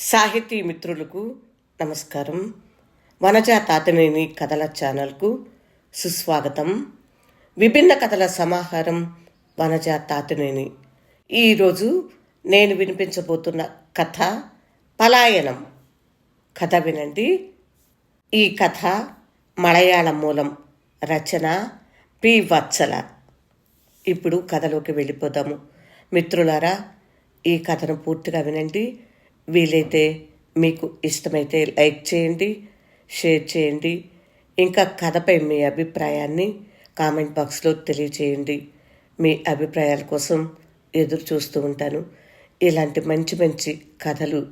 సాహితీ మిత్రులకు నమస్కారం. వనజా తాతనేని కథల ఛానల్కు సుస్వాగతం. విభిన్న కథల సమాహారం వనజా తాతనేని. ఈరోజు నేను వినిపించబోతున్న కథ పలాయనం. కథ వినండి. ఈ కథ మలయాళం మూలం రచన పి. వత్సల. ఇప్పుడు కథలోకి వెళ్ళిపోదాము. మిత్రులారా ఈ కథను పూర్తిగా వినండి. వీలైతే మీకు ఇష్టమైతే లైక్ చేయండి షేర్ చేయండి ఇంకా కథపై మీ అభిప్రాయాన్ని కామెంట్ బాక్స్లో తెలియచేయండి. మీ అభిప్రాయాల కోసం ఎదురు చూస్తూ ఉంటాను. ఇలాంటి మంచి మంచి కథలు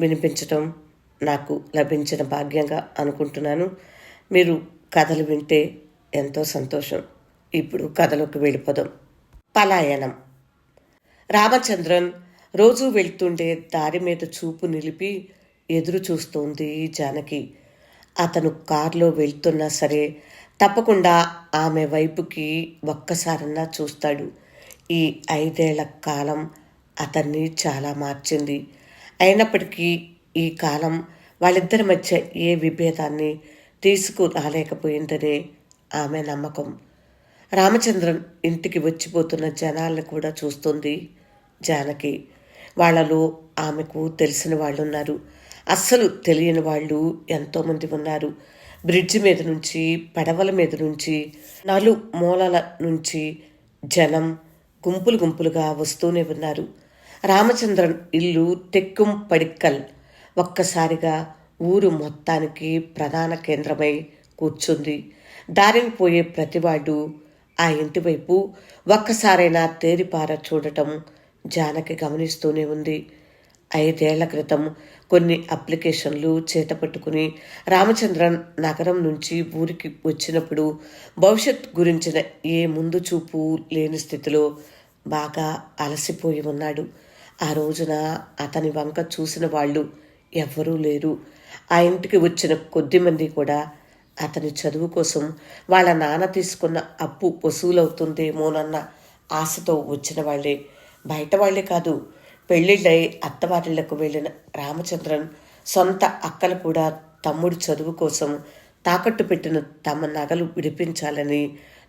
వినిపించడం నాకు లభించిన భాగ్యంగా అనుకుంటున్నాను. మీరు కథలు వింటే ఎంతో సంతోషం. ఇప్పుడు కథలోకి వెళ్ళిపోదాం. పలాయనం. రామచంద్రన్ రోజూ వెళ్తుండే దారి మీద చూపు నిలిపి ఎదురు చూస్తోంది జానకి. అతను కారులో వెళ్తున్నా సరే తప్పకుండా ఆమె వైపుకి ఒక్కసారన్నా చూస్తాడు. ఈ ఐదేళ్ళ కాలం అతన్ని చాలా మార్చింది. అయినప్పటికీ ఈ కాలం వాళ్ళిద్దరి మధ్య ఏ విభేదాన్ని తీసుకురాలేకపోయిందనే ఆమె నమ్మకం. రామచంద్రన్ ఇంటికి వచ్చిపోతున్న జనాల్ని కూడా చూస్తుంది జానకి. వాళ్ళలో ఆమెకు తెలిసిన వాళ్ళు ఉన్నారు అస్సలు తెలియని వాళ్ళు ఎంతోమంది ఉన్నారు. బ్రిడ్జి మీద నుంచి పడవల మీద నుంచి నాలుగు మూలల నుంచి జనం గుంపులు గుంపులుగా వస్తూనే ఉన్నారు. రామచంద్రన్ ఇల్లు తెక్కుం పడిక్కల్ ఒక్కసారిగా ఊరు మొత్తానికి ప్రధాన కేంద్రమై కూర్చుంది. దారిని పోయే ప్రతివాడు ఆ ఇంటి వైపు ఒక్కసారైనా తేరిపార చూడటం జానకి గమనిస్తూనే ఉంది. ఐదేళ్ళ క్రితం కొన్ని అప్లికేషన్లు చేతపట్టుకుని రామచంద్రన్ నగరం నుంచి ఊరికి వచ్చినప్పుడు భవిష్యత్ గురించిన ఏ ముందు చూపు లేని స్థితిలో బాగా అలసిపోయి ఉన్నాడు. ఆ రోజున అతని వంక చూసిన వాళ్ళు ఎవ్వరూ లేరు. ఆ ఇంటికి వచ్చిన కొద్ది మంది కూడా అతని చదువు కోసం వాళ్ళ నాన్న తీసుకున్న అప్పు వసూలవుతుందేమోనన్న ఆశతో వచ్చిన వాళ్ళే. బయట వాళ్ళే కాదు. పెళ్ళిళ్ళై అత్తవారిళ్ళకు వెళ్ళిన రామచంద్రన్ సొంత అక్కలు కూడా తమ్ముడి చదువు కోసం తాకట్టు పెట్టిన తమ నగలు విడిపించాలని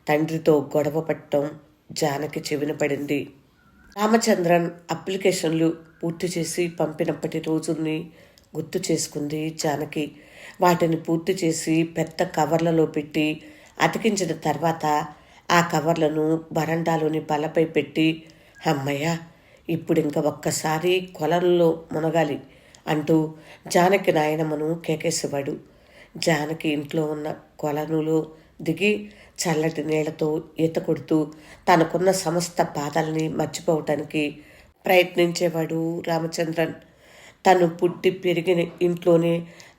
తండ్రితో గొడవ పట్టడం జానకి చెవిన పడింది. రామచంద్రన్ అప్లికేషన్లు పూర్తి చేసి పంపినప్పటి రోజుల్ని గుర్తు చేసుకుంది జానకి. వాటిని పూర్తి చేసి పెద్ద కవర్లలో పెట్టి అతికించిన తర్వాత ఆ కవర్లను బరండాలోని బలపై పెట్టి అమ్మయ్య ఇప్పుడు ఇంకా ఒక్కసారి కొలంలో మునగాలి అంటూ జానకి నాయనమ్మను కేకేసేవాడు జానకి ఇంట్లో ఉన్న కొలనులో దిగి చల్లటి నీళ్ళతో ఈత కొడుతూ తనకున్న సమస్త బాధల్ని మర్చిపోవటానికి ప్రయత్నించేవాడు రామచంద్రన్. తను పుట్టి పెరిగిన ఇంట్లోనే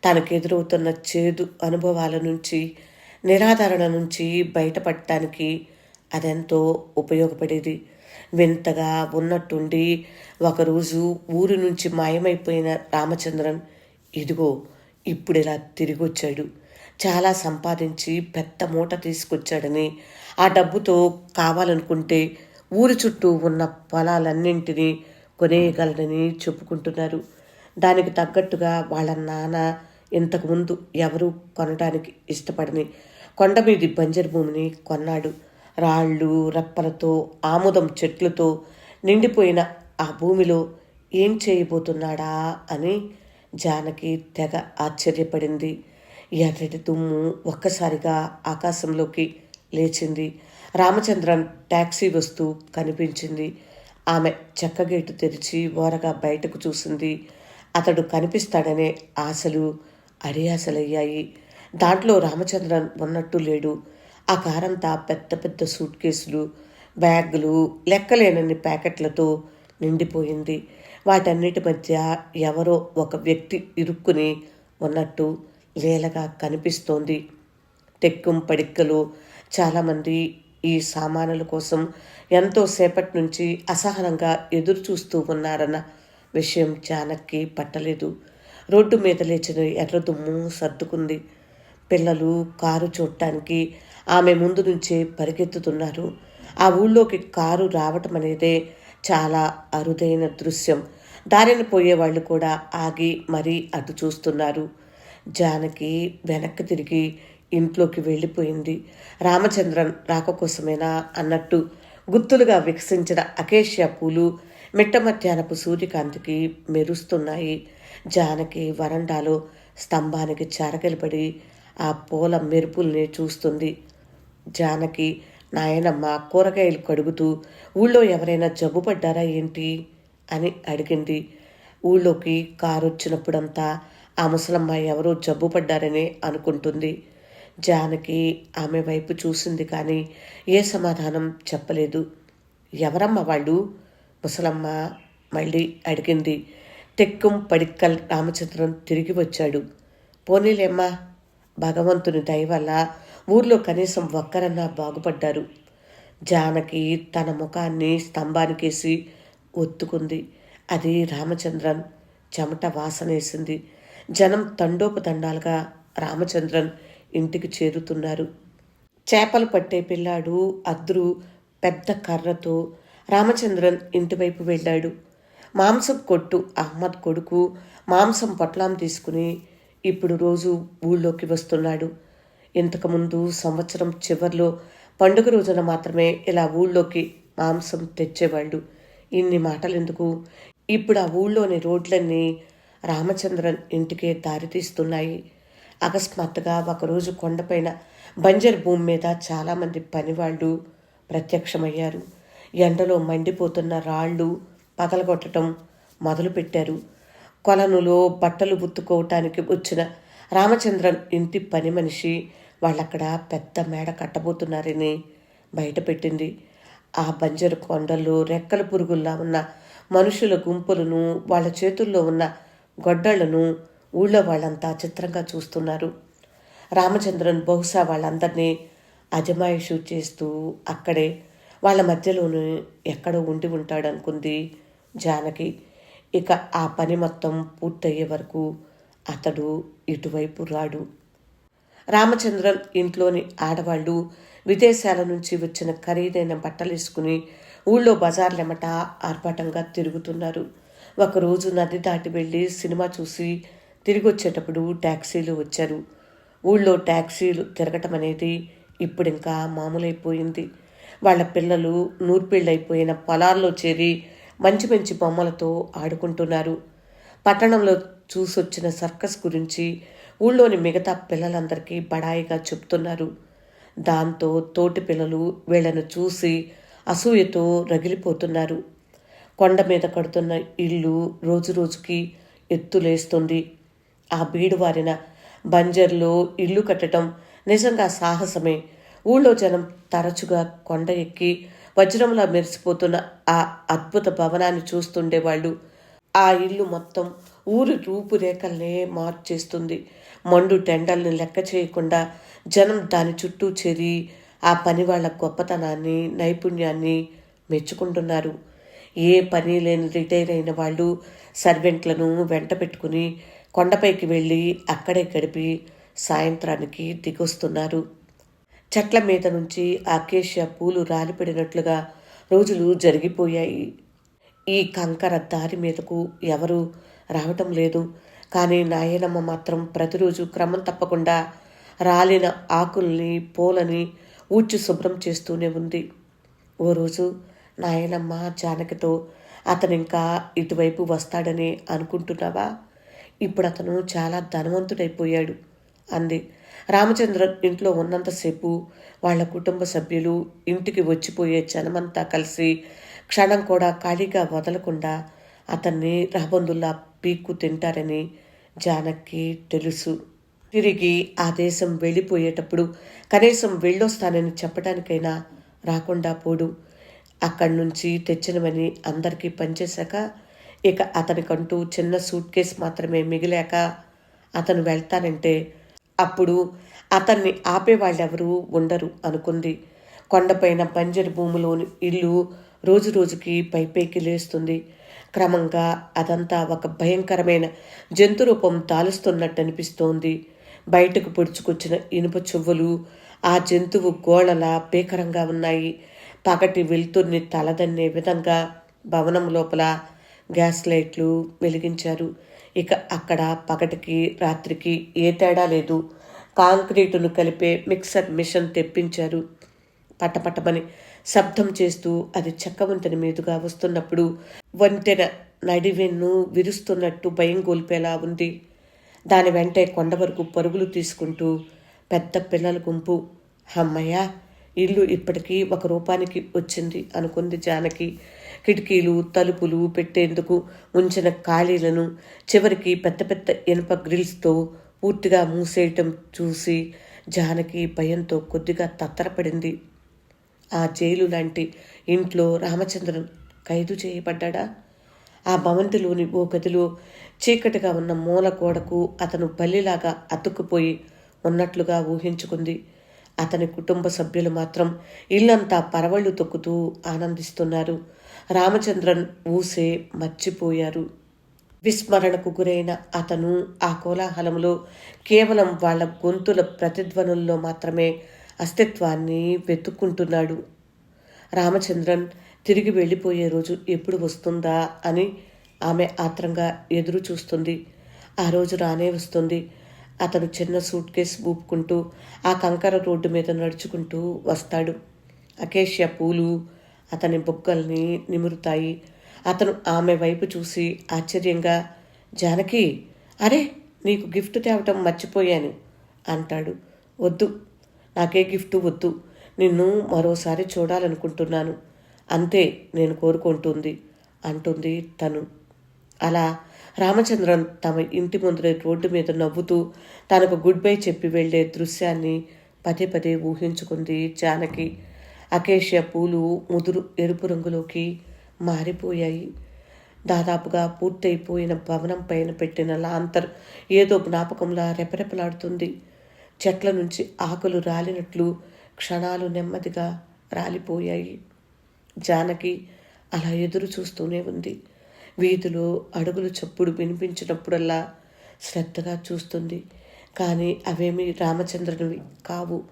తనకు ఎదురవుతున్న చేదు అనుభవాల నుంచి నిరాదరణ నుంచి బయటపడటానికి అదెంతో ఉపయోగపడేది. వింతగా ఉన్నట్టుండి ఒకరోజు ఊరి నుంచి మాయమైపోయిన రామచంద్రన్ ఇదిగో ఇప్పుడు ఇలా తిరిగి వచ్చాడు చాలా సంపాదించి పెద్ద మూట తీసుకొచ్చాడని. ఆ డబ్బుతో కావాలనుకుంటే ఊరి చుట్టూ ఉన్న పొలాలన్నింటినీ కొనేయగలడని చెప్పుకుంటున్నారు. దానికి తగ్గట్టుగా వాళ్ళ నాన్న ఇంతకుముందు ఎవరూ కొనడానికి ఇష్టపడని కొండ మీది బంజరు భూమిని కొన్నాడు. రాళ్ళు రప్పలతో ఆముదం చెట్లతో నిండిపోయిన ఆ భూమిలో ఏం చేయబోతున్నాడా అని జానకి తెగ ఆశ్చర్యపడింది. ఎర్రటి దుమ్ము ఒక్కసారిగా ఆకాశంలోకి లేచింది. రామచంద్రన్ టాక్సీ వస్తూ కనిపించింది. ఆమె చెక్క గేటు తెరిచి ఓరగా బయటకు చూసింది. అతడు కనిపిస్తాడనే ఆశలు అడియాసలయ్యాయి దాంట్లో రామచంద్రన్ ఉన్నట్టు లేడు. ఆ కారంతా పెద్ద పెద్ద సూట్ కేసులు బ్యాగులు లెక్కలేనన్ని ప్యాకెట్లతో నిండిపోయింది. వాటన్నిటి మధ్య ఎవరో ఒక వ్యక్తి ఇరుక్కుని ఉన్నట్టు లీలగా కనిపిస్తోంది. టెక్కుం పడిక్కలు చాలామంది ఈ సామానుల కోసం ఎంతో సేపటి నుంచి అసహనంగా ఎదురు చూస్తూ ఉన్నారన్న విషయం జానక్కి పట్టలేదు. రోడ్డు మీద లేచిన ఎర్రదుమ్ము సర్దుకుంది. పిల్లలు కారు చూడటానికి ఆమె ముందు నుంచే పరిగెత్తుతున్నారు. ఆ ఊళ్ళోకి కారు రావటం అనేదే చాలా అరుదైన దృశ్యం. దారిని పోయేవాళ్ళు కూడా ఆగి మరీ అటు చూస్తున్నారు. జానకి వెనక్కి తిరిగి ఇంట్లోకి వెళ్ళిపోయింది. రామచంద్రన్ రాక కోసమేనా అన్నట్టు గుత్తులుగా వికసించిన అకేషియా పూలు మిట్ట మధ్యాహ్నపు సూర్యకాంతికి మెరుస్తున్నాయి. జానకి వరండాలో స్తంభానికి చెరగలిపడి ఆ పూల మెరుపుల్ని చూస్తుంది. జానకి నాయనమ్మ కూరగాయలు కడుగుతూ ఊళ్ళో ఎవరైనా జబ్బు పడ్డారా ఏంటి? అని అడిగింది. ఊళ్ళోకి కారు వచ్చినప్పుడంతా ఆ ముసలమ్మ ఎవరో జబ్బు పడ్డారని అనుకుంటుంది. జానకి ఆమె వైపు చూసింది కానీ ఏ సమాధానం చెప్పలేదు. ఎవరమ్మ వాళ్ళు? ముసలమ్మ మళ్ళీ అడిగింది. తెక్కుం పడిక్కల్ రామచంద్రం తిరిగి వచ్చాడు. పోనీలేమ్మా భగవంతుని దయ వల్ల ఊర్లో కనీసం ఒక్కరన్నా బాగుపడ్డారు. జానకి తన ముఖాన్ని స్తంభానికేసి ఒత్తుకుంది. అది రామచంద్రన్. చెమట వాసనేసింది. జనం తండోపతండాలుగా రామచంద్రన్ ఇంటికి చేరుతున్నారు. చేపలు పట్టే పిల్లాడు అద్రు పెద్ద కర్రతో రామచంద్రన్ ఇంటివైపు వెళ్ళాడు. మాంసం కొట్టు అహ్మద్ కొడుకు మాంసం పొట్లాం తీసుకుని ఇప్పుడు రోజు ఊళ్ళోకి వస్తున్నాడు. ఇంతకుముందు సంవత్సరం చివర్లో పండుగ రోజున మాత్రమే ఇలా ఊళ్ళోకి మాంసం తెచ్చేవాళ్ళు. ఇన్ని మాటలెందుకు? ఇప్పుడు ఆ ఊళ్ళోని రోడ్లన్నీ రామచంద్రన్ ఇంటికే దారితీస్తున్నాయి. అకస్మాత్తుగా ఒకరోజు కొండపైన బంజర్ భూమి మీద చాలామంది పనివాళ్ళు ప్రత్యక్షమయ్యారు. ఎండలో మండిపోతున్న రాళ్ళు పగలగొట్టడం మొదలుపెట్టారు. కొలనులో బట్టలు ఉత్తుకోవటానికి వచ్చిన రామచంద్రన్ ఇంటి పని మనిషి. వాళ్ళక్కడ పెద్ద మేడ కట్టబోతున్నారని బయటపెట్టింది ఆ బంజరు కొండల్లో రెక్కల పురుగుల్లా ఉన్న మనుషుల గుంపులను వాళ్ళ చేతుల్లో ఉన్న గొడ్డళ్ళను ఊళ్ళో వాళ్ళంతా చిత్రంగా చూస్తున్నారు. రామచంద్రన్ బహుశా వాళ్ళందరినీ అజమాయిషు చేస్తూ అక్కడే వాళ్ళ మధ్యలోనే ఎక్కడో ఉండి ఉంటాడనుకుంది జానకి. ఇక ఆ పని మొత్తం పూర్తయ్యే వరకు అతడు ఇటువైపు రాడు. రామచంద్రన్ ఇంట్లోని ఆడవాళ్ళు విదేశాల నుంచి వచ్చిన ఖరీదైన బట్టలేసుకుని ఊళ్ళో బజార్లెమట ఆర్భాటంగా తిరుగుతున్నారు. ఒకరోజు నది దాటి వెళ్ళి సినిమా చూసి తిరిగి వచ్చేటప్పుడు ట్యాక్సీలు వచ్చారు. ఊళ్ళో ట్యాక్సీలు తిరగటం అనేది ఇప్పుడింకా మామూలైపోయింది. వాళ్ళ పిల్లలు నూర్పిళ్ళైపోయిన పొలాల్లో చేరి మంచి మంచి బొమ్మలతో ఆడుకుంటున్నారు. పట్టణంలో చూసొచ్చిన సర్కస్ గురించి ఊళ్ళోని మిగతా పిల్లలందరికీ బడాయిగా చెప్తున్నారు. దాంతో తోటి పిల్లలు వీళ్ళను చూసి అసూయతో రగిలిపోతున్నారు. కొండ మీద కడుతున్న ఇల్లు రోజు రోజుకి ఎత్తులేస్తుంది. ఆ బీడువారిన బంజర్లో ఇల్లు కట్టడం నిజంగా సాహసమే. ఊళ్ళో జనం తరచుగా కొండ ఎక్కి వజ్రంలా మెరిసిపోతున్న ఆ అద్భుత భవనాన్ని చూస్తుండేవాళ్ళు. ఆ ఇల్లు మొత్తం ఊరి రూపురేఖల్నే మార్చేస్తుంది. మండు టెండల్ని లెక్క చేయకుండా జనం దాని చుట్టూ చేరి ఆ పని వాళ్ళ గొప్పతనాన్ని నైపుణ్యాన్ని మెచ్చుకుంటున్నారు. ఏ పని లేని రిటైర్ అయిన వాళ్ళు సర్వెంట్లను వెంట పెట్టుకుని కొండపైకి వెళ్ళి అక్కడే గడిపి సాయంత్రానికి దిగొస్తున్నారు. చెట్ల మీద నుంచి ఆకేషియా పూలు రాలిపడినట్లుగా రోజులు జరిగిపోయాయి. ఈ కంకర దారి మీదకు ఎవరు రావటం లేదు. కానీ నాయనమ్మ మాత్రం ప్రతిరోజు క్రమం తప్పకుండా రాలిన ఆకుల్ని పూలని ఊడ్చి శుభ్రం చేస్తూనే ఉంది. ఓ రోజు నాయనమ్మ జానకితో అతను ఇంకా ఇటువైపు వస్తాడని అనుకుంటున్నావా? ఇప్పుడు అతను చాలా ధనవంతుడైపోయాడు అంది. రామచంద్రన్ ఇంట్లో ఉన్నంతసేపు వాళ్ళ కుటుంబ సభ్యులు ఇంటికి వచ్చిపోయే జనమంతా కలిసి క్షణం కూడా ఖాళీగా వదలకుండా అతన్ని రహబందుల్లా పీక్కు తింటారని జానక్కి తెలుసు. తిరిగి ఆ దేశం వెళ్ళిపోయేటప్పుడు కనీసం వెళ్ళొస్తానని చెప్పడానికైనా రాకుండా పోడు. అక్కడి నుంచి తెచ్చినవని అందరికీ పనిచేశాక ఇక అతనికంటూ చిన్న సూట్ కేస్ మాత్రమే మిగిలాక అతను వెళ్తానంటే అప్పుడు అతన్ని ఆపేవాళ్ళెవరూ ఉండరు అనుకుంది. కొండపైన బంజరు భూమిలోని ఇల్లు రోజు రోజుకి పైపైకి లేస్తుంది. క్రమంగా అదంతా ఒక భయంకరమైన జంతు రూపం దాలుస్తున్నట్టు అనిపిస్తోంది. బయటకు పొడుచుకొచ్చిన ఇనుప చువ్వలు ఆ జంతువు గోళల భీకరంగా ఉన్నాయి. పగటి వెలుతుర్ని తలదన్నే విధంగా భవనం లోపల గ్యాస్ లైట్లు వెలిగించారు. ఇక అక్కడ పగటికి రాత్రికి ఏ తేడా లేదు. కాంక్రీటును కలిపే మిక్సర్ మిషన్ తెప్పించారు. పటపటమని శబ్దం చేస్తూ అది చెక్క వంతెన మీదుగా వస్తున్నప్పుడు వంతెన నడివెన్ను విరుస్తున్నట్టు భయం కోల్పేలా ఉంది. దాని వెంటే కొండ వరకు పరుగులు తీసుకుంటూ పెద్ద పిల్లల గుంపు అమ్మయ్య ఇల్లు ఇప్పటికీ ఒక రూపానికి వచ్చింది అనుకుంది జానకి. కిటికీలు తలుపులు పెట్టేందుకు ఉంచిన ఖాళీలను చివరికి పెద్ద పెద్ద ఇనుప గ్రిల్స్తో పూర్తిగా మూసేయటం చూసి జానకి భయంతో కొద్దిగా తత్తరపడింది. ఆ జైలు లాంటి ఇంట్లో రామచంద్రన్ ఖైదు చేయబడ్డా ఆ భవంతిలోని ఓ గదిలో చీకటిగా ఉన్న మూల గోడకు అతను బల్లిలాగా అతుక్కుపోయి ఉన్నట్లుగా ఊహించుకుంది. అతని కుటుంబ సభ్యులు మాత్రం ఇల్లంతా పరవళ్ళు తొక్కుతూ ఆనందిస్తున్నారు. రామచంద్రన్ ఊసే మర్చిపోయారు. విస్మరణకు గురైన అతను ఆ కోలాహలంలో కేవలం వాళ్ళ గొంతుల ప్రతిధ్వనుల్లో మాత్రమే అస్తిత్వాన్ని వెతుక్కుంటున్నాడు. రామచంద్రన్ తిరిగి వెళ్ళిపోయే రోజు ఎప్పుడు వస్తుందా అని ఆమె ఆత్రంగా ఎదురు చూస్తుంది ఆ రోజు రానే వస్తుంది. అతను చిన్న సూట్ కేస్ ఊపుకుంటూ ఆ కంకర రోడ్డు మీద నడుచుకుంటూ వస్తాడు. అకేషియా పూలు అతని బొగ్గల్ని నిమురుతాయి. అతను ఆమె వైపు చూసి ఆశ్చర్యంగా జానకి అరే నీకు గిఫ్ట్ తేవటం మర్చిపోయాను అంటాడు. వద్దు నాకే గిఫ్ట్ వద్దు. నిన్ను మరోసారి చూడాలనుకుంటున్నాను. అంతే నేను కోరుకుంటుంది అంటుంది తను. అలా రామచంద్రన్ తమ ఇంటి ముందరే రోడ్డు మీద నవ్వుతూ తనకు గుడ్ బై చెప్పి వెళ్ళే దృశ్యాన్ని పదే పదే ఊహించుకుంది జానకి. అకేషియా పూలు ముదురు ఎరుపు రంగులోకి మారిపోయాయి. దాదాపుగా పూర్తయిపోయిన భవనం పైన పెట్టిన లాంతర్ ఏదో జ్ఞాపకంలా రెపరెపలాడుతుంది. చెట్ల నుంచి ఆకులు రాలినట్లు క్షణాలు నెమ్మదిగా రాలిపోయాయి. జానకి అలా ఎదురు చూస్తూనే ఉంది. వీధిలో అడుగులు చప్పుడు వినిపించినప్పుడల్లా శ్రద్ధగా చూస్తుంది. కానీ అవేమీ రామచంద్రునివి కావు.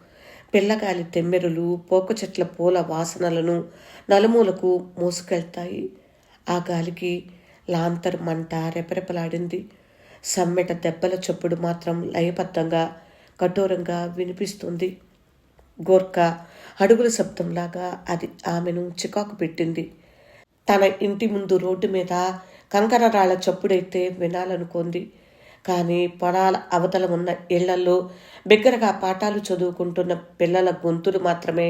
పిల్లగాలి తెమ్మెరులు పోక చెట్ల పూల వాసనలను నలుమూలకు మోసుకెళ్తాయి. ఆ గాలికి లాంతర్ మంట రెపరెపలాడింది. సమ్మెట దెబ్బల చప్పుడు మాత్రం లయబద్ధంగా కఠోరంగా వినిపిస్తుంది. గోర్ఖా అడుగుల శబ్దంలాగా అది ఆమెను చికాకు పెట్టింది. తన ఇంటి ముందు రోడ్డు మీద కంకర రాళ్ళ చప్పుడైతే వినాలనుకుంది. కానీ పొలాల అవతల ఉన్న ఇళ్ళలో బిగ్గరగా పాఠాలు చదువుకుంటున్న పిల్లల గొంతులు మాత్రమే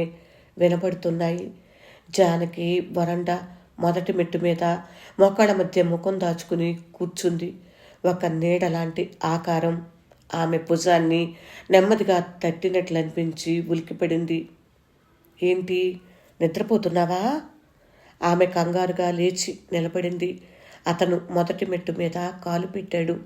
వినపడుతున్నాయి జానకి వరండా మొదటి మెట్టు మీద మొక్కల మధ్య ముఖం దాచుకుని కూర్చుంది. ఒక నీడ లాంటి ఆకారం ఆమె భుజాన్ని నెమ్మదిగా తట్టినట్లు అనిపించి ఉలికిపడింది ఏంటి? నిద్రపోతున్నావా? ఆమె కంగారుగా లేచి నిలబడింది. అతను మొదటి మెట్టు మీద కాలు పెట్టాడు.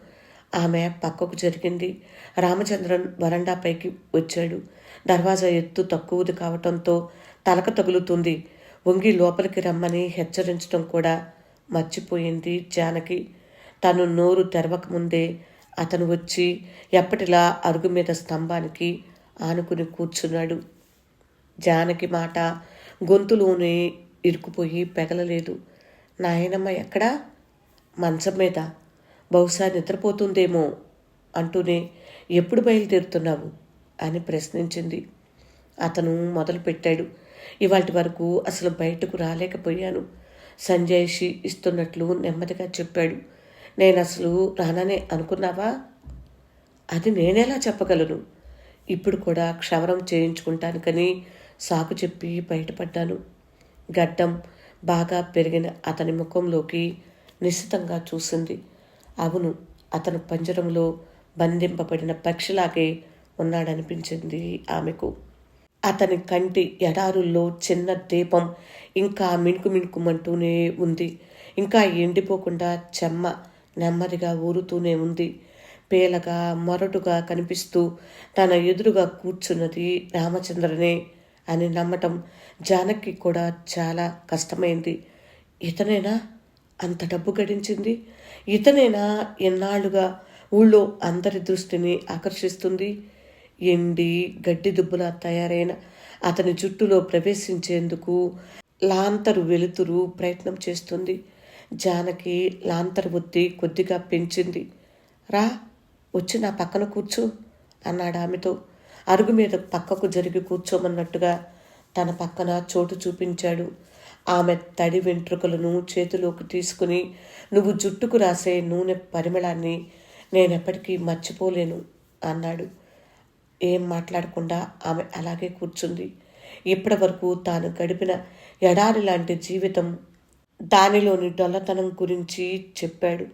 ఆమె పక్కకు జరిగింది. రామచంద్రన్ వరండాపైకి వచ్చాడు. దర్వాజా ఎత్తు తక్కువది కావటంతో తలక తగులుతుంది. వంగి లోపలికి రమ్మని హెచ్చరించడం కూడా మర్చిపోయింది జానకి. తను నోరు తెరవకముందే అతను వచ్చి ఎప్పటిలా అరుగు మీద స్తంభానికి ఆనుకుని కూర్చున్నాడు. జానకి మాట గొంతులోనే ఇరుకుపోయి పెగలలేదు. నాయనమ్మ ఎక్కడా? మంచం మీద. బహుశా నిద్రపోతుందేమో అంటూనే ఎప్పుడు బయలుదేరుతున్నావు? అని ప్రశ్నించింది. అతను మొదలుపెట్టాడు ఇవాటి వరకు అసలు బయటకు రాలేకపోయాను. సంజయ్షి ఇస్తున్నట్లు నెమ్మదిగా చెప్పాడు. నేను అసలు రాననే అనుకున్నావా? అది నేనెలా చెప్పగలను? ఇప్పుడు కూడా క్షవరం చేయించుకుంటానికని సాకు చెప్పి బయటపడ్డాను. గడ్డం బాగా పెరిగిన అతని ముఖంలోకి నిశ్చితంగా చూసింది. అవును అతను పంజరంలో బంధింపబడిన పక్షిలాగే ఉన్నాడనిపించింది ఆమెకు. అతని కంటి ఎడారుల్లో చిన్న దీపం ఇంకా మిణుకు మిణుకుమంటూనే ఉంది. ఇంకా ఎండిపోకుండా చెమ్మ నెమ్మదిగా ఊరుతూనే ఉంది. పేలగా మొరటుగా కనిపిస్తూ తన ఎదురుగా కూర్చున్నది రామచంద్రనే అని నమ్మటం జానకి కూడా చాలా కష్టమైంది. ఇతనేనా? అంత డబ్బు గడించింది. ఇతనేనా ఎన్నాళ్ళుగా ఊళ్ళో అందరి దృష్టిని ఆకర్షిస్తుంది. ఎండి గడ్డి దుబ్బులా తయారైన అతని జుట్టులో ప్రవేశించేందుకు లాంతరు వెలుతురు ప్రయత్నం చేస్తుంది. జానకి లాంతర్ బుద్ధి కొద్దిగా పెంచింది. రా వచ్చి నా పక్కన కూర్చో అన్నాడు ఆమెతో. అరుగు మీద పక్కకు జరిగి కూర్చోమన్నట్టుగా తన పక్కన చోటు చూపించాడు. ఆమె తడి వెంట్రుకలను చేతిలోకి తీసుకుని నువ్వు జుట్టుకు రాసే నూనె పరిమళాన్ని నేనెప్పటికీ మర్చిపోలేను అన్నాడు. ఏం మాట్లాడకుండా ఆమె అలాగే కూర్చుంది. ఇప్పటి వరకు తాను గడిపిన ఎడారి లాంటి జీవితం దానిలోని డొల్లతనం గురించి చెప్పాడు.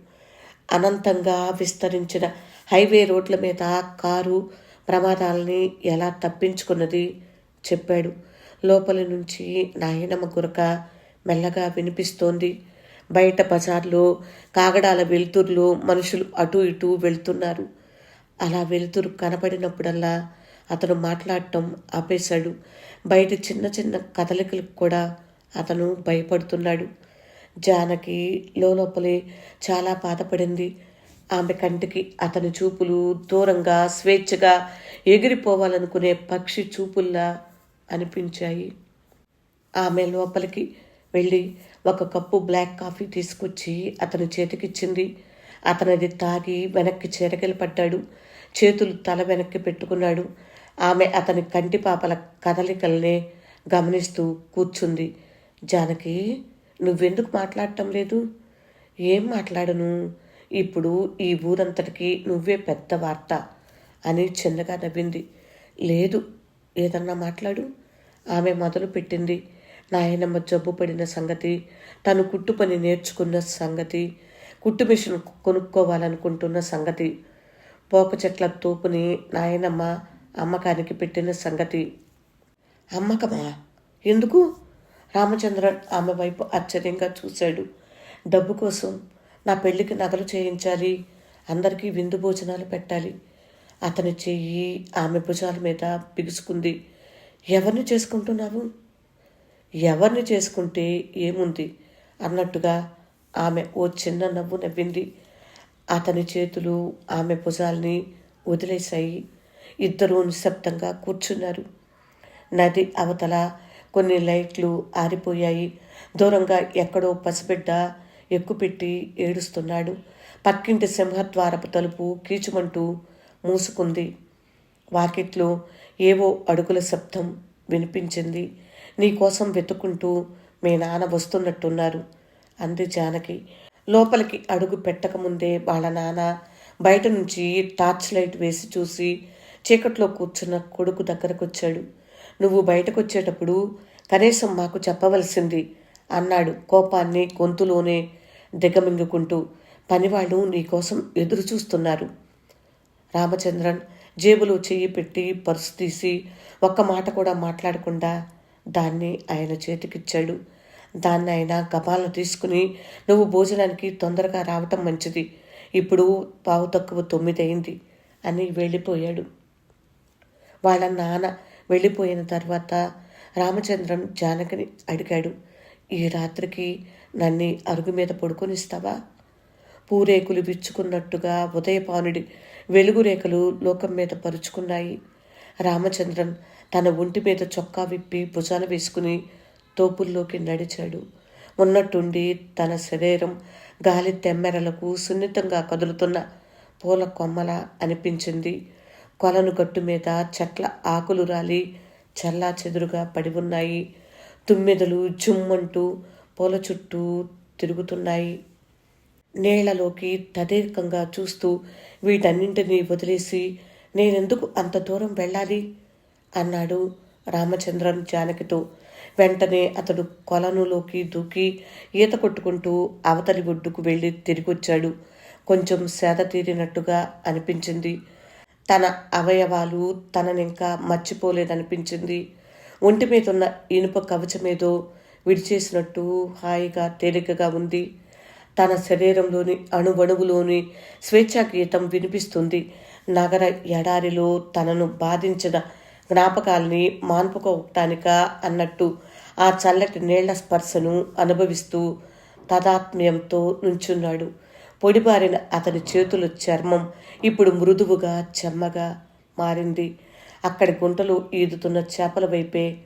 అనంతంగా విస్తరించిన హైవే రోడ్ల మీద కారు ప్రమాదాలని ఎలా తప్పించుకున్నది చెప్పాడు. లోపలి నుంచి నాయనమ్మ గురక మెల్లగా వినిపిస్తోంది. బయట బజార్లో కాగడాల వెలుతురులో మనుషులు అటు ఇటు వెళ్తున్నారు. అలా వెలుతురు కనపడినప్పుడల్లా అతను మాట్లాడటం ఆపేశాడు. బయట చిన్న చిన్న కదలికలకు కూడా అతను భయపడుతున్నాడు. జానకి లోపలే చాలా బాధపడింది. ఆమె కంటికి అతని చూపులు దూరంగా స్వేచ్ఛగా ఎగిరిపోవాలనుకునే పక్షి చూపుల్లా అనిపించాయి. ఆమె లోపలికి వెళ్ళి ఒక కప్పు బ్లాక్ కాఫీ తీసుకొచ్చి అతని చేతికిచ్చింది. అతనిది తాగి వెనక్కి చేరగలి పడ్డాడు. చేతులు తల వెనక్కి పెట్టుకున్నాడు. ఆమె అతని కంటి పాపల కదలికల్నే గమనిస్తూ కూర్చుంది. జానకి నువ్వెందుకు మాట్లాడటం లేదు? ఏం మాట్లాడను? ఇప్పుడు ఈ ఊరంతటికి నువ్వే పెద్ద వార్త అని చిన్నగా నవ్వింది. లేదు ఏదన్నా మాట్లాడు. ఆమె మొదలు పెట్టింది. నాయనమ్మ జబ్బు పడిన సంగతి తను కుట్టు పని నేర్చుకున్న సంగతి కుట్టు మిషన్ కొనుక్కోవాలనుకుంటున్న సంగతి పోక చెట్ల తోపుని నాయనమ్మ అమ్మకానికి పెట్టిన సంగతి. అమ్మకమా? ఎందుకు? రామచంద్రన్ ఆమె వైపు ఆశ్చర్యంగా చూశాడు. డబ్బు కోసం నా పెళ్ళికి నగలు చేయించాలి. అందరికీ విందు భోజనాలు పెట్టాలి. అతని చెయ్యి ఆమె భుజాల మీద బిగుసుకుంది. ఎవరిని చేసుకుంటున్నావు? ఎవరిని చేసుకుంటే ఏముంది? అన్నట్టుగా ఆమె ఓ చిన్న నవ్వు నవ్వింది. అతని చేతులు ఆమె భుజాల్ని వదిలేశాయి. ఇద్దరూ నిశ్శబ్దంగా కూర్చున్నారు. నది అవతల కొన్ని లైట్లు ఆరిపోయాయి. దూరంగా ఎక్కడో పసిబిడ్డ ఎక్కుపెట్టి ఏడుస్తున్నాడు. పక్కింటి సింహద్వారపు తలుపు కీచుమంటూ మూసుకుంది. వాకిట్లో ఏవో అడుగుల శబ్దం వినిపించింది. నీకోసం వెతుకుంటూ మీ నాన్న వస్తున్నట్టున్నారు అంది జానకి. లోపలికి అడుగు పెట్టకముందే వాళ్ళ నాన్న బయట నుంచి టార్చ్ లైట్ వేసి చూసి చీకట్లో కూర్చున్న కొడుకు దగ్గరకొచ్చాడు. నువ్వు బయటకు వచ్చేటప్పుడు కనీసం మాకు చెప్పవలసింది అన్నాడు కోపాన్ని గొంతులోనే దిగమింగుకుంటూ. పనివాళ్ళు నీకోసం ఎదురు చూస్తున్నారు రామచంద్రన్ జేబులో చెయ్యి పెట్టి పర్సు తీసి ఒక్క మాట కూడా మాట్లాడకుండా దాన్ని ఆయన చేతికిచ్చాడు. దాన్ని ఆయన గబాలను తీసుకుని నువ్వు భోజనానికి తొందరగా రావటం మంచిది. ఇప్పుడు పావు తక్కువ తొమ్మిది అయింది అని వెళ్ళిపోయాడు. వాళ్ళ నాన్న వెళ్ళిపోయిన తర్వాత రామచంద్రం జానకిని అడిగాడు ఈ రాత్రికి నన్ను అరుగు మీద పడుకొనిస్తావా? పూరేకులు విచ్చుకున్నట్టుగా ఉదయపానుడి వెలుగురేఖలు లోకం మీద పరుచుకున్నాయి రామచంద్రన్ తన ఒంటి మీద చొక్కా విప్పి భుజాన వేసుకుని తోపుల్లోకి నడిచాడు. ఉన్నట్టుండి తన శరీరం గాలి తెమ్మెరలకు సున్నితంగా కదులుతున్న పూల కొమ్మల అనిపించింది. కొలను గట్టు మీద చెట్ల ఆకులు రాలి చల్లా చెదురుగా పడి ఉన్నాయి. తుమ్మెదలు జుమ్మంటూ పూల చుట్టూ తిరుగుతున్నాయి. నీళ్ళలోకి తదేకంగా చూస్తూ వీటన్నింటినీ వదిలేసి నేనెందుకు అంత దూరం వెళ్ళాలి? అన్నాడు రామచంద్రం జానకితో. వెంటనే అతడు కొలనులోకి దూకి ఈత కొట్టుకుంటూ అవతలి ఒడ్డుకు వెళ్ళి తిరిగొచ్చాడు. కొంచెం సేద తీరినట్టుగా అనిపించింది. తన అవయవాలు తననింకా మర్చిపోలేదనిపించింది. ఒంటి మీద ఉన్న ఇనుప కవచమేదో విడిచేసినట్టు హాయిగా తేలికగా ఉంది. తన శరీరంలోని అణువణువులోని స్వేచ్ఛా గీతం వినిపిస్తుంది. నగర ఎడారిలో తనను బాధించిన జ్ఞాపకాల్ని మాన్పుకోవటానిక అన్నట్టు ఆ చల్లటి నీళ్ళ స్పర్శను అనుభవిస్తూ తదాత్మ్యంతో నుంచున్నాడు. పొడిబారిన అతని చేతుల చర్మం ఇప్పుడు మృదువుగా చెమ్మగా మారింది. అక్కడి గుంటలో ఈదుతున్న చేపల వైపే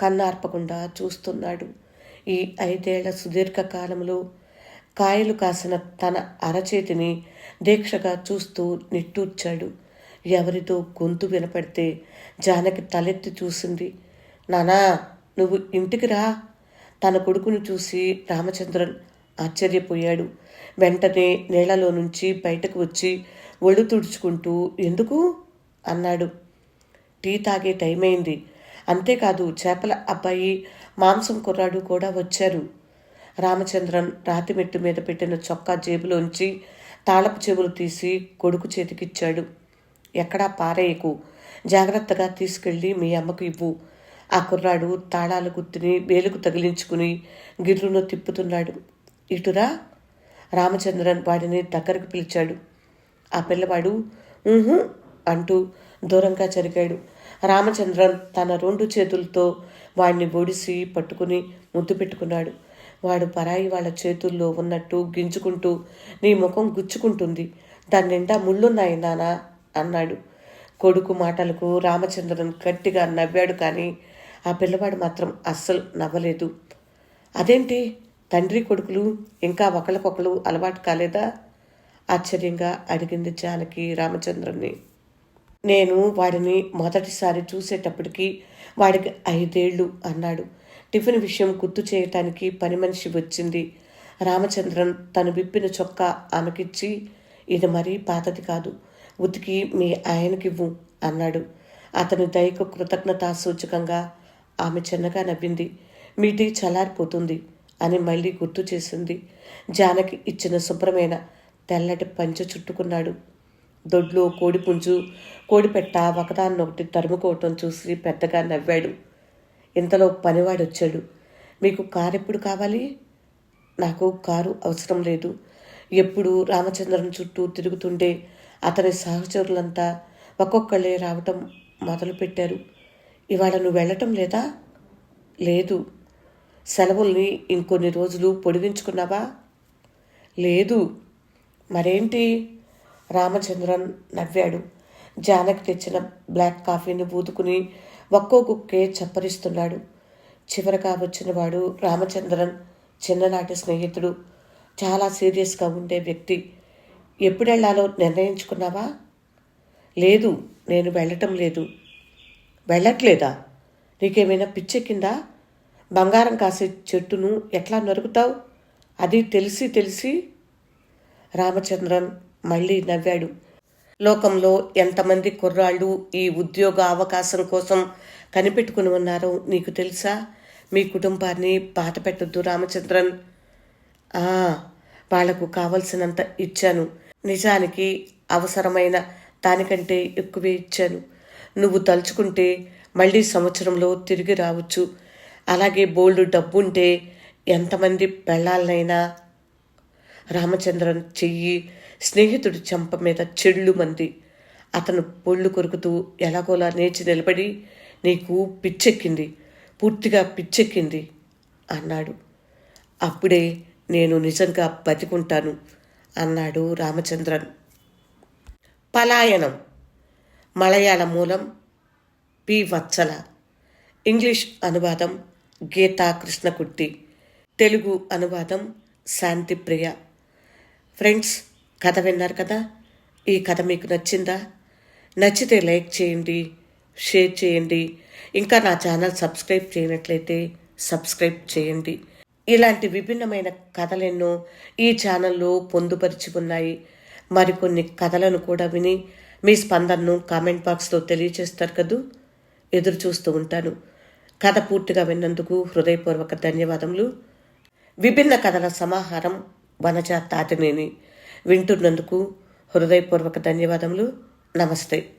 కన్నార్పకుండా చూస్తున్నాడు. ఈ ఐదేళ్ళ సుదీర్ఘ కాలంలో కాయలు కాసిన తన అరచేతిని దీక్షగా చూస్తూ నిట్టూర్చాడు. ఎవరితో గొంతు వినపడితే జానకి తలెత్తి చూసింది. నానా నువ్వు ఇంటికి రా. తన కొడుకును చూసి రామచంద్రన్ ఆశ్చర్యపోయాడు. వెంటనే నీళ్ళలో నుంచి బయటకు వచ్చి ఒళ్ళు తుడుచుకుంటూ ఎందుకు అన్నాడు. టీ తాగే టైం అయింది అంతేకాదు చేపల అబ్బాయి మాంసం కుర్రాడు కూడా వచ్చారు. రామచంద్రన్ రాతి మెట్టు మీద పెట్టిన చొక్కా జేబులోంచి తాళపు చెవులు తీసి కొడుకు చేతికిచ్చాడు. ఎక్కడా పారేయకు. జాగ్రత్తగా తీసుకెళ్ళి మీ అమ్మకు ఇవ్వు. ఆ కుర్రాడు తాళాల గుత్తిని వేలుకు తగిలించుకుని గిర్రును తిప్పుతున్నాడు. ఇటురా? రామచంద్రన్ వాడిని దగ్గరకు పిలిచాడు. ఆ పిల్లవాడు ఊహు అంటూ దూరంగా జరిగాడు. రామచంద్రన్ తన రెండు చేతులతో వాడిని ఒడిసి పట్టుకుని ముద్దు పెట్టుకున్నాడు. వాడు పరాయి వాళ్ళ చేతుల్లో ఉన్నట్టు గింజుకుంటూ నీ ముఖం గుచ్చుకుంటుంది. దాని నిండా ముళ్ళున్నాయి నానా అన్నాడు. కొడుకు మాటలకు రామచంద్రన్ గట్టిగా నవ్వాడు కానీ ఆ పిల్లవాడు మాత్రం అస్సలు నవ్వలేదు. అదేంటి? తండ్రి కొడుకులు ఇంకా ఒకళ్ళకొకళ్ళు అలవాటు కాలేదా? ఆశ్చర్యంగా అడిగింది జానకి రామచంద్రన్ని నేను వాడిని మొదటిసారి చూసేటప్పటికి వాడికి ఐదేళ్ళు అన్నాడు. టిఫిన్ విషయం గుర్తు చేయటానికి పని మనిషి వచ్చింది. రామచంద్రన్ తను విప్పిన చొక్కా ఆమెకిచ్చి ఇది మరీ పాతది కాదు ఉతికి మీ ఆయనకివ్వు అన్నాడు. అతని దయకు కృతజ్ఞతా సూచకంగా ఆమె చిన్నగా నవ్వింది. మీటి చలారిపోతుంది అని మళ్ళీ గుర్తు చేసింది. జానకి ఇచ్చిన శుభ్రమైన తెల్లటి పంచె చుట్టుకున్నాడు. దొడ్లో కోడిపుంజు కోడిపెట్ట ఒకదాన్నొకటి తరుముకోవటం చూసి పెద్దగా నవ్వాడు. ఇంతలో పనివాడు వచ్చాడు. మీకు కారు ఎప్పుడు కావాలి? నాకు కారు అవసరం లేదు. ఎప్పుడు రామచంద్రన్ చుట్టూ తిరుగుతుండే అతని సహచరులంతా ఒక్కొక్కళ్ళే రావటం మొదలుపెట్టారు. ఇవాళ నువ్వు వెళ్ళటం లేదా? లేదు. సెలవుల్ని ఇంకొన్ని రోజులు పొడిగించుకున్నావా? లేదు. మరేంటి? రామచంద్రన్ నవ్వాడు. జానకి తెచ్చిన బ్లాక్ కాఫీని ఊదుకుని ఒక్కో కుక్కే చప్పరిస్తున్నాడు. చివరగా వచ్చిన వాడు రామచంద్రన్ చిన్ననాటి స్నేహితుడు చాలా సీరియస్గా ఉండే వ్యక్తి. ఎప్పుడెళ్ళాలో నిర్ణయించుకున్నావా? లేదు నేను వెళ్ళటం లేదు. వెళ్ళట్లేదా? నీకేమైనా పిచ్చెక్కిందా? బంగారం కాసే చెట్టును ఎట్లా నరుకుతావు? అది తెలిసి తెలిసి రామచంద్రన్ మళ్ళీ నవ్వాడు. లోకంలో ఎంతమంది కుర్రాళ్ళు ఈ ఉద్యోగ అవకాశం కోసం కనిపెట్టుకుని ఉన్నారో నీకు తెలుసా? మీ కుటుంబాన్ని బాధ పెట్టద్దు రామచంద్రన్. ఆ, వాళ్ళకు కావలసినంత ఇచ్చాను. నిజానికి అవసరమైన దానికంటే ఎక్కువే ఇచ్చాను. నువ్వు తలుచుకుంటే మళ్ళీ సంవత్సరంలో తిరిగి రావచ్చు. అలాగే బోల్డు డబ్బుంటే ఎంతమంది పెళ్ళాలనైనా రామచంద్రన్ చెయ్యి స్నేహితుడి చెంప మీద చెళ్ళు మంది. అతను పొళ్ళు కొరుకుతూ ఎలాగోలా నేర్చి నిలబడి నీకు పిచ్చెక్కింది పూర్తిగా పిచ్చెక్కింది అన్నాడు. అప్పుడే నేను నిజంగా బతికుంటాను అన్నాడు రామచంద్రన్. పలాయనం మలయాళ మూలం పి. వత్సల. ఇంగ్లీష్ అనువాదం గీతా కృష్ణకుట్టి. తెలుగు అనువాదం శాంతిప్రియ. ఫ్రెండ్స్ కథ విన్నారు కదా? ఈ కథ మీకు నచ్చిందా? నచ్చితే లైక్ చేయండి షేర్ చేయండి. ఇంకా నా ఛానల్ సబ్స్క్రైబ్ చేయనట్లయితే సబ్స్క్రైబ్ చేయండి. ఇలాంటి విభిన్నమైన కథలెన్నో ఈ ఛానల్లో పొందుపరిచి ఉన్నాయి. మరికొన్ని కథలను కూడా విని మీ స్పందనను కామెంట్ బాక్స్లో తెలియచేస్తారు కదూ? ఎదురు చూస్తూ ఉంటాను. కథ పూర్తిగా విన్నందుకు హృదయపూర్వక ధన్యవాదములు. విభిన్న కథల సమాహారం వనజ తాతినేని వింటున్నందుకు హృదయపూర్వక ధన్యవాదములు. నమస్తే.